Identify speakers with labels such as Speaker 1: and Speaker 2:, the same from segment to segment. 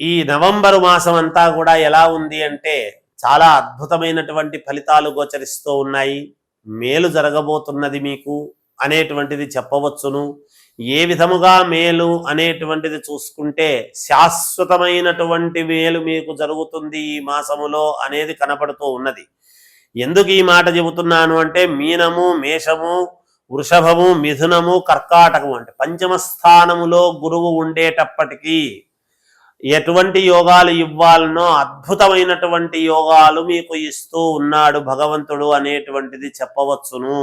Speaker 1: ఈ నవంబరు మాసం అంతా కూడా ఎలా ఉంది అంటే చాలా అద్భుతమైనటువంటి ఫలితాలు గోచరిస్తూ ఉన్నాయి. మేలు జరగబోతున్నది మీకు అనేటువంటిది చెప్పవచ్చును. ఏ విధముగా మేలు అనేటువంటిది చూసుకుంటే శాశ్వతమైనటువంటి మేలు మీకు జరుగుతుంది ఈ మాసములో అనేది కనపడుతూ ఉన్నది. ఎందుకు ఈ మాట చెబుతున్నాను అంటే మీనము మేషము వృషభము మిథునము కర్కాటకము అంటే పంచమ స్థానములో గురువు ఉండేటప్పటికీ ఎటువంటి యోగాలు ఇవ్వాలనో అద్భుతమైనటువంటి యోగాలు మీకు ఇస్తూ ఉన్నాడు భగవంతుడు అనేటువంటిది చెప్పవచ్చును.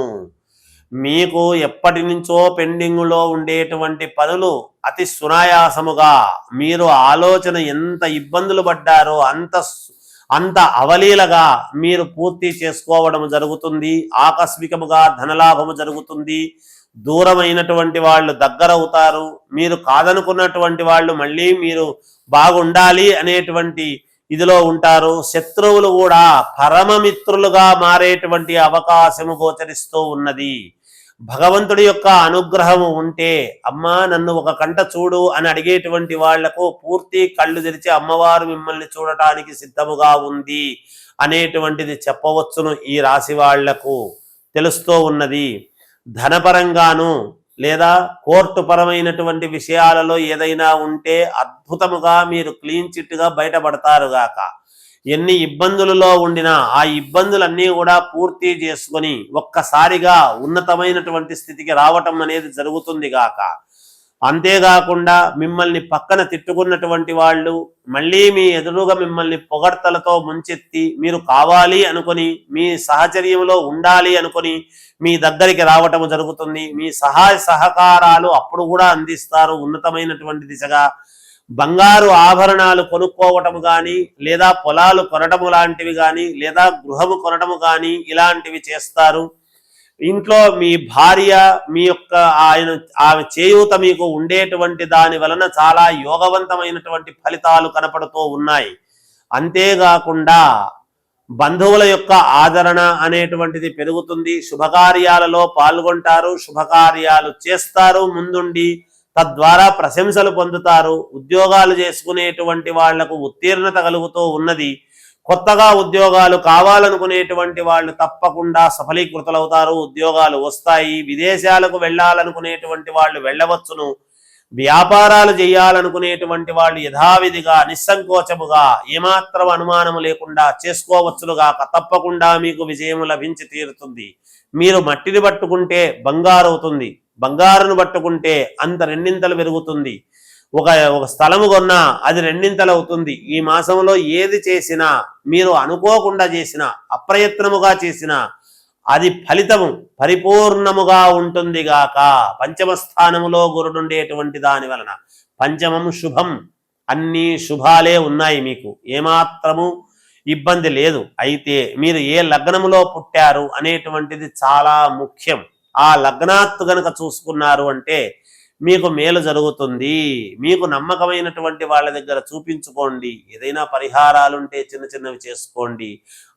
Speaker 1: మీకు ఎప్పటి నుంచో పెండింగులో ఉండేటువంటి పనులు అతి సునాయాసముగా మీరు ఆలోచన ఎంత ఇబ్బందులు పడ్డారో అంత సు- అంత అవలీలగా మీరు పూర్తి చేసుకోవడం జరుగుతుంది ఆకస్మికముగా ధనలాభము జరుగుతుంది దూరమైనటువంటి వాళ్ళు దగ్గరవుతారు. మీరు కాదనుకున్నటువంటి వాళ్ళు మళ్ళీ మీరు బాగుండాలి అనేటువంటి ఇదిలో ఉంటారు. శత్రువులు కూడా పరమమిత్రులుగా మారేటువంటి అవకాశము గోచరిస్తూ ఉన్నది. భగవంతుడి యొక్క అనుగ్రహము ఉంటే అమ్మా నన్ను ఒక కంట చూడు అని అడిగేటువంటి వాళ్ళకు పూర్తి కళ్ళు తెరిచి అమ్మవారు మిమ్మల్ని చూడటానికి సిద్ధముగా ఉంది అనేటువంటిది చెప్పవచ్చును ఈ రాశి వాళ్ళకు. తెలుస్తూ ఉన్నది. ధనపరంగాను లేదా కోర్టు పరమైనటువంటి విషయాలలో ఏదైనా ఉంటే అద్భుతముగా మీరు క్లీన్ చిట్గా బయటపడతారు గాక. ఎన్ని ఇబ్బందులలో ఉండినా ఆ ఇబ్బందులన్నీ కూడా పూర్తి చేసుకొని ఒక్కసారిగా ఉన్నతమైనటువంటి స్థితికి రావటం అనేది జరుగుతుంది గాక. అంతేకాకుండా మిమ్మల్ని పక్కన తిట్టుకున్నటువంటి వాళ్ళు మళ్ళీ మీ ఎదురుగా మిమ్మల్ని పొగడ్తలతో ముంచెత్తి మీరు కావాలి అనుకొని మీ సహచర్యంలో ఉండాలి అనుకొని మీ దగ్గరికి రావటం జరుగుతుంది. మీ సహాయ సహకారాలు అప్పుడు కూడా అందిస్తారు ఉన్నతమైనటువంటి దిశగా. బంగారు ఆభరణాలు కొనుక్కోవటము కానీ లేదా పొలాలు కొనటము లాంటివి కానీ లేదా గృహము కొనటము కానీ ఇలాంటివి చేస్తారు. ఇంట్లో మీ భార్య మీ యొక్క ఆయన ఆమె చేయూత మీకు ఉండేటువంటి దాని వలన చాలా యోగవంతమైనటువంటి ఫలితాలు కనపడుతూ ఉన్నాయి. అంతేకాకుండా బంధువుల యొక్క ఆదరణ అనేటువంటిది పెరుగుతుంది. శుభకార్యాలలో పాల్గొంటారు శుభకార్యాలు చేస్తారు ముందుండి తద్వారా ప్రశంసలు పొందుతారు ఉద్యోగాలు చేసుకునేటువంటి వాళ్ళకు ఉత్తీర్ణత కలుగుతూ ఉన్నది. కొత్తగా ఉద్యోగాలు కావాలనుకునేటువంటి వాళ్ళు తప్పకుండా సఫలీకృతులవుతారు. ఉద్యోగాలు వస్తాయి. విదేశాలకు వెళ్ళాలనుకునేటువంటి వాళ్ళు వెళ్ళవచ్చును. వ్యాపారాలు చేయాలనుకునేటువంటి వాళ్ళు యథావిధిగా నిస్సంకోచముగా ఏమాత్రం అనుమానము లేకుండా చేసుకోవచ్చులుగాక తప్పకుండా మీకు విజయం లభించి తీరుతుంది. మీరు మట్టిని పట్టుకుంటే బంగారు అవుతుంది బంగారును పట్టుకుంటే అంత రెండింతలు పెరుగుతుంది. ఒక ఒక స్థలము కొన్నా అది రెండింతలు అవుతుంది ఈ మాసంలో ఏది చేసినా మీరు అనుకోకుండా చేసినా అప్రయత్నముగా చేసినా అది ఫలితము పరిపూర్ణముగా ఉంటుంది గాక. పంచమ స్థానములో గురుడుండేటువంటి దాని వలన పంచమం శుభం అన్ని శుభాలే ఉన్నాయి మీకు. ఏమాత్రము ఇబ్బంది లేదు. అయితే మీరు ఏ లగ్నములో పుట్టారు అనేటువంటిది చాలా ముఖ్యం. ఆ లగ్నాత్తు గనక చూసుకున్నారు అంటే మీకు మేలు జరుగుతుంది. మీకు నమ్మకమైనటువంటి వాళ్ళ దగ్గర చూపించుకోండి. ఏదైనా పరిహారాలు ఉంటే చిన్న చిన్నవి చేసుకోండి.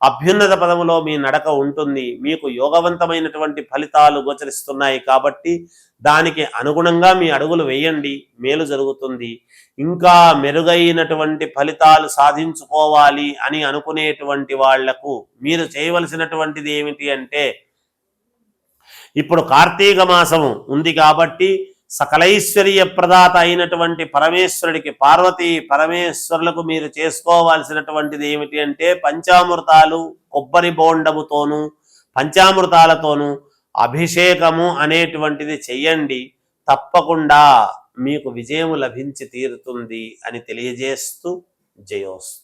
Speaker 1: అభ్యున్నత పదములో మీ నడక ఉంటుంది. మీకు యోగవంతమైనటువంటి ఫలితాలు గోచరిస్తున్నాయి కాబట్టి దానికి అనుగుణంగా మీ అడుగులు వేయండి. మేలు జరుగుతుంది. ఇంకా మెరుగైనటువంటి ఫలితాలు సాధించుకోవాలి అని అనుకునేటువంటి వాళ్ళకు మీరు చేయవలసినటువంటిది ఏమిటి అంటే ఇప్పుడు కార్తీక మాసము ఉంది కాబట్టి సకలైశ్వర్య ప్రదాత అయినటువంటి పరమేశ్వరుడికి పార్వతి పరమేశ్వరులకు మీరు చేసుకోవాల్సినటువంటిది ఏమిటి అంటే పంచామృతాలు కొబ్బరి బోండముతోనూ పంచామృతాలతోనూ అభిషేకము అనేటువంటిది చెయ్యండి. తప్పకుండా మీకు విజయం లభించి తీరుతుంది అని తెలియజేస్తూ జయోస్తు.